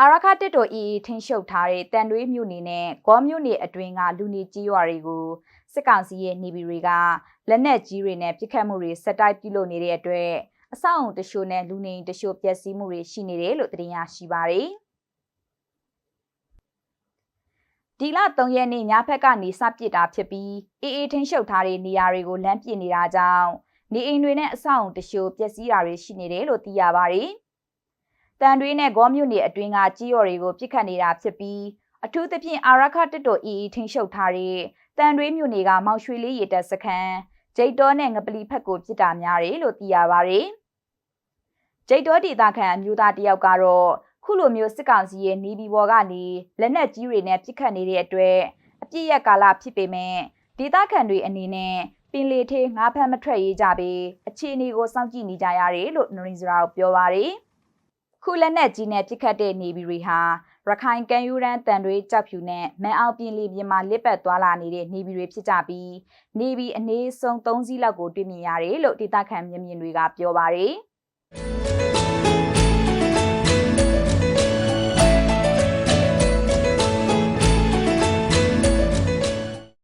အာရခတစ်တော်အီထင်းရှုပ်ထားတဲ့တန်တွေးမြို့နယ်နဲ့ဂေါမြို့နယ်အတွင်းကလူနေကြီးရွာတွေကိုစစ်ကောင်စီရဲ့နေပြည်တွေကလက်နက်ကြီးတွေနဲ့ပစ်ခတ်မှုတွေဆက်တိုက်ပြုလုပ်နေတဲ့အတွက်အဆောက်အုံတချို့နဲ့လူနေအိမ်တချို့ပျက်စီးမှုတွေရှိနေတယ်လို့သတင်းရရှိပါတယ်။ဒီလ3ရက်နေ့ညဖက်ကနေစပစ်တာဖြစ်ပြီးအေးအေးထင်းရှုပ်ထားတဲ့နေရာတွေကိုလမ်းပြနေတာကြောင့်နေအိမ်တွေနဲ့အဆောက်အုံတချို့ပျက်စီးတာတွေရှိနေတယ်လို့သိရပါတယ်။ တန်တွေးနဲ့ဂေါမြို့နယ်အတွင်းကကြီးရော်တွေကိုပြစ်ခတ်နေတာဖြစ်ပြီးအထူးသဖြင့်အာရခတစ်တော်အီအီထင်းရှုပ်ထားတဲ့တန်တွေးမြို့နယ်ကမောင်ရွှေလေးရေတပ်စခန်းဂျိတ်တော်နဲ့ငပလီဖက်ကိုပြစ်တာများတယ်လို့သိရပါတယ်။ဂျိတ်တော်ဒေသခံအမျိုးသားတယောက်ကတော့ခုလိုမျိုးစစ်ကောင်စီရဲ့နေပြည်တော်ကနေလက်နက်ကြီးတွေနဲ့ပြစ်ခတ်နေတဲ့အတွက်အပြစ်ရက်ကာလဖြစ်ပေမဲ့ဒေသခံတွေအနေနဲ့ပင်လေထေးငါးဖမ်းမထွက်ရေးကြပြီးအခြေအနေကိုစောင့်ကြည့်နေကြရတယ်လို့နရင်စရာကိုပြောပါတယ်။ ခုလက်နက်ကြီးနဲ့ပြစ်ခတ်တဲ့နေပြည်တွေဟာရခိုင်ကမ်းရိုးတန်းတန်တွေကြောက်ဖြူနဲ့မန်အောင်ပြင်းလီပြင်မှာလစ်ပတ်သွားလာနေတဲ့နေပြည်တွေဖြစ်ကြပြီးနေပြည်အနေဆုံး၃စီးလောက်ကိုတွေ့မြင်ရတယ်လို့ဒေသခံမျက်မြင်တွေကပြောပါတယ်။